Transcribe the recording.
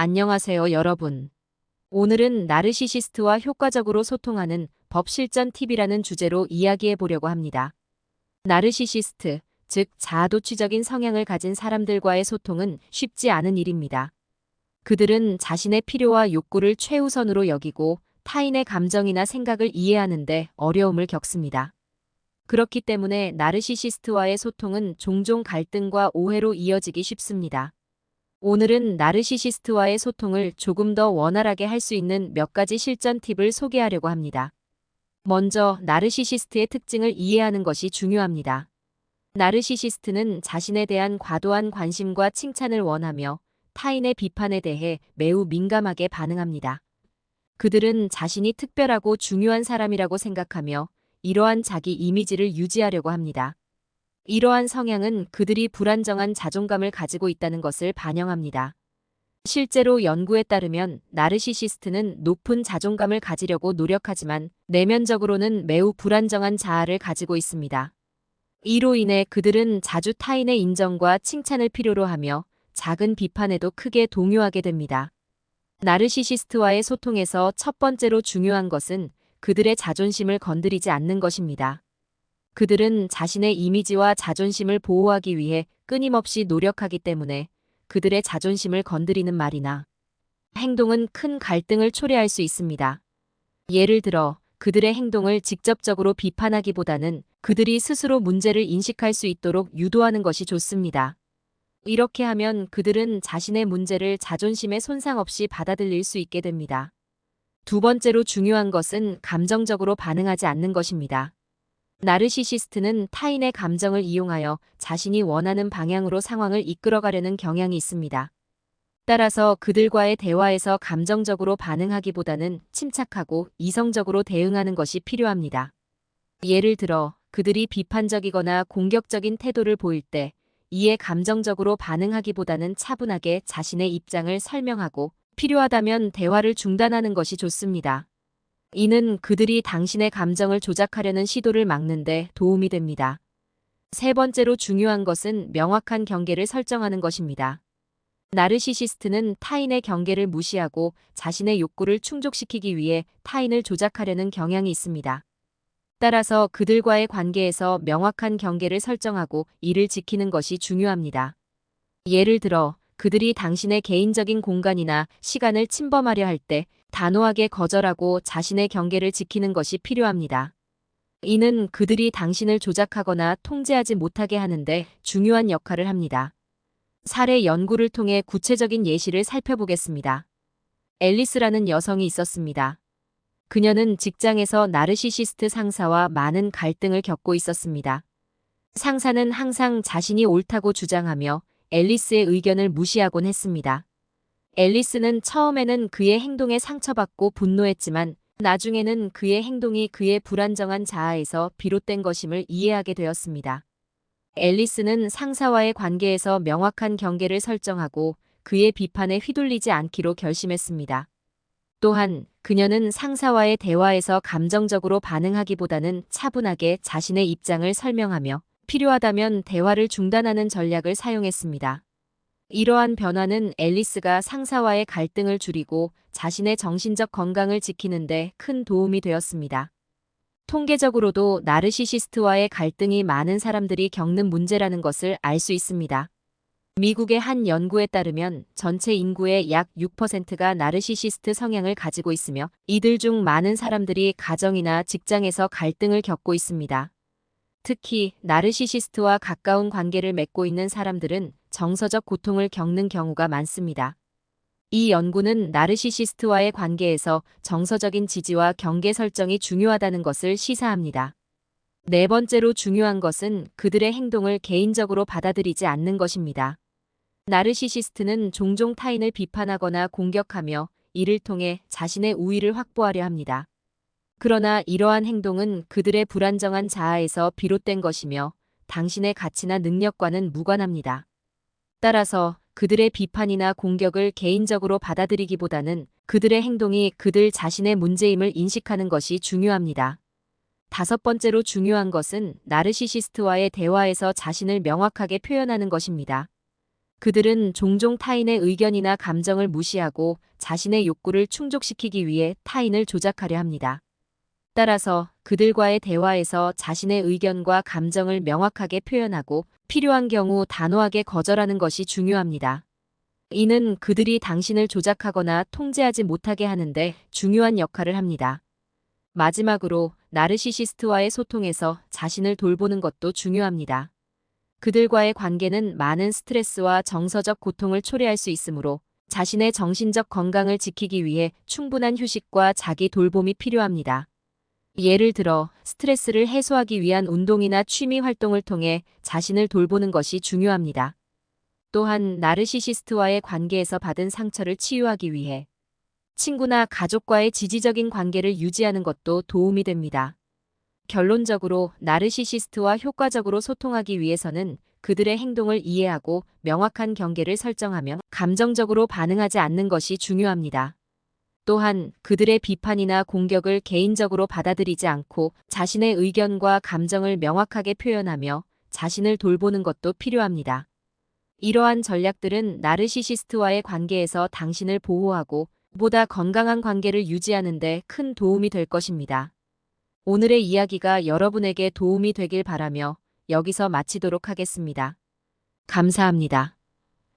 안녕하세요, 여러분. 오늘은 나르시시스트와 효과적으로 소통하는 법 실전 팁이라는 주제로 이야기해 보려고 합니다. 나르시시스트, 즉 자아도취적인 성향을 가진 사람들과의 소통은 쉽지 않은 일입니다. 그들은 자신의 필요와 욕구를 최우선으로 여기고 타인의 감정이나 생각을 이해하는데 어려움을 겪습니다. 그렇기 때문에 나르시시스트와의 소통은 종종 갈등과 오해로 이어지기 쉽습니다. 오늘은 나르시시스트와의 소통을 조금 더 원활하게 할 수 있는 몇 가지 실전 팁을 소개하려고 합니다. 먼저 나르시시스트의 특징을 이해하는 것이 중요합니다. 나르시시스트는 자신에 대한 과도한 관심과 칭찬을 원하며 타인의 비판에 대해 매우 민감하게 반응합니다. 그들은 자신이 특별하고 중요한 사람이라고 생각하며 이러한 자기 이미지를 유지하려고 합니다. 이러한 성향은 그들이 불안정한 자존감을 가지고 있다는 것을 반영합니다. 실제로 연구에 따르면 나르시시스트는 높은 자존감을 가지려고 노력하지만 내면적으로는 매우 불안정한 자아를 가지고 있습니다. 이로 인해 그들은 자주 타인의 인정과 칭찬을 필요로 하며 작은 비판에도 크게 동요하게 됩니다. 나르시시스트와의 소통에서 첫 번째로 중요한 것은 그들의 자존심을 건드리지 않는 것입니다. 그들은 자신의 이미지와 자존심을 보호하기 위해 끊임없이 노력하기 때문에 그들의 자존심을 건드리는 말이나 행동은 큰 갈등을 초래할 수 있습니다. 예를 들어 그들의 행동을 직접적으로 비판하기보다는 그들이 스스로 문제를 인식할 수 있도록 유도하는 것이 좋습니다. 이렇게 하면 그들은 자신의 문제를 자존심에 손상 없이 받아들일 수 있게 됩니다. 두 번째로 중요한 것은 감정적으로 반응하지 않는 것입니다. 나르시시스트는 타인의 감정을 이용하여 자신이 원하는 방향으로 상황을 이끌어가려는 경향이 있습니다. 따라서 그들과의 대화에서 감정적으로 반응하기보다는 침착하고 이성적으로 대응하는 것이 필요합니다. 예를 들어 그들이 비판적이거나 공격적인 태도를 보일 때 이에 감정적으로 반응하기보다는 차분하게 자신의 입장을 설명하고 필요하다면 대화를 중단하는 것이 좋습니다. 이는 그들이 당신의 감정을 조작하려는 시도를 막는데 도움이 됩니다. 세 번째로 중요한 것은 명확한 경계를 설정하는 것입니다. 나르시시스트는 타인의 경계를 무시하고 자신의 욕구를 충족시키기 위해 타인을 조작하려는 경향이 있습니다. 따라서 그들과의 관계에서 명확한 경계를 설정하고 이를 지키는 것이 중요합니다. 예를 들어 그들이 당신의 개인적인 공간이나 시간을 침범하려 할 때 단호하게 거절하고 자신의 경계를 지키는 것이 필요합니다. 이는 그들이 당신을 조작하거나 통제하지 못하게 하는데 중요한 역할을 합니다. 사례 연구를 통해 구체적인 예시를 살펴보겠습니다. 앨리스라는 여성이 있었습니다. 그녀는 직장에서 나르시시스트 상사와 많은 갈등을 겪고 있었습니다. 상사는 항상 자신이 옳다고 주장하며 앨리스의 의견을 무시하곤 했습니다. 앨리스는 처음에는 그의 행동에 상처받고 분노했지만 나중에는 그의 행동이 그의 불안정한 자아에서 비롯된 것임을 이해하게 되었습니다. 앨리스는 상사와의 관계에서 명확한 경계를 설정하고 그의 비판에 휘둘리지 않기로 결심했습니다. 또한 그녀는 상사와의 대화에서 감정적으로 반응하기보다는 차분하게 자신의 입장을 설명하며 필요하다면 대화를 중단하는 전략을 사용했습니다. 이러한 변화는 앨리스가 상사와의 갈등을 줄이고 자신의 정신적 건강을 지키는데 큰 도움이 되었습니다. 통계적으로도 나르시시스트와의 갈등이 많은 사람들이 겪는 문제라는 것을 알 수 있습니다. 미국의 한 연구에 따르면 전체 인구의 약 6%가 나르시시스트 성향을 가지고 있으며 이들 중 많은 사람들이 가정이나 직장에서 갈등을 겪고 있습니다. 특히 나르시시스트와 가까운 관계를 맺고 있는 사람들은 정서적 고통을 겪는 경우가 많습니다. 이 연구는 나르시시스트와의 관계에서 정서적인 지지와 경계 설정이 중요하다는 것을 시사합니다. 네 번째로 중요한 것은 그들의 행동을 개인적으로 받아들이지 않는 것입니다. 나르시시스트는 종종 타인을 비판하거나 공격하며 이를 통해 자신의 우위를 확보하려 합니다. 그러나 이러한 행동은 그들의 불안정한 자아에서 비롯된 것이며 당신의 가치나 능력과는 무관합니다. 따라서 그들의 비판이나 공격을 개인적으로 받아들이기보다는 그들의 행동이 그들 자신의 문제임을 인식하는 것이 중요합니다. 다섯 번째로 중요한 것은 나르시시스트와의 대화에서 자신을 명확하게 표현하는 것입니다. 그들은 종종 타인의 의견이나 감정을 무시하고 자신의 욕구를 충족시키기 위해 타인을 조작하려 합니다. 따라서 그들과의 대화에서 자신의 의견과 감정을 명확하게 표현하고 필요한 경우 단호하게 거절하는 것이 중요합니다. 이는 그들이 당신을 조작하거나 통제하지 못하게 하는데 중요한 역할을 합니다. 마지막으로 나르시시스트와의 소통에서 자신을 돌보는 것도 중요합니다. 그들과의 관계는 많은 스트레스와 정서적 고통을 초래할 수 있으므로 자신의 정신적 건강을 지키기 위해 충분한 휴식과 자기 돌봄이 필요합니다. 예를 들어 스트레스를 해소하기 위한 운동이나 취미 활동을 통해 자신을 돌보는 것이 중요합니다. 또한 나르시시스트와의 관계에서 받은 상처를 치유하기 위해 친구나 가족과의 지지적인 관계를 유지하는 것도 도움이 됩니다. 결론적으로 나르시시스트와 효과적으로 소통하기 위해서는 그들의 행동을 이해하고 명확한 경계를 설정하며 감정적으로 반응하지 않는 것이 중요합니다. 또한 그들의 비판이나 공격을 개인적으로 받아들이지 않고 자신의 의견과 감정을 명확하게 표현하며 자신을 돌보는 것도 필요합니다. 이러한 전략들은 나르시시스트와의 관계에서 당신을 보호하고 보다 건강한 관계를 유지하는 데 큰 도움이 될 것입니다. 오늘의 이야기가 여러분에게 도움이 되길 바라며 여기서 마치도록 하겠습니다. 감사합니다.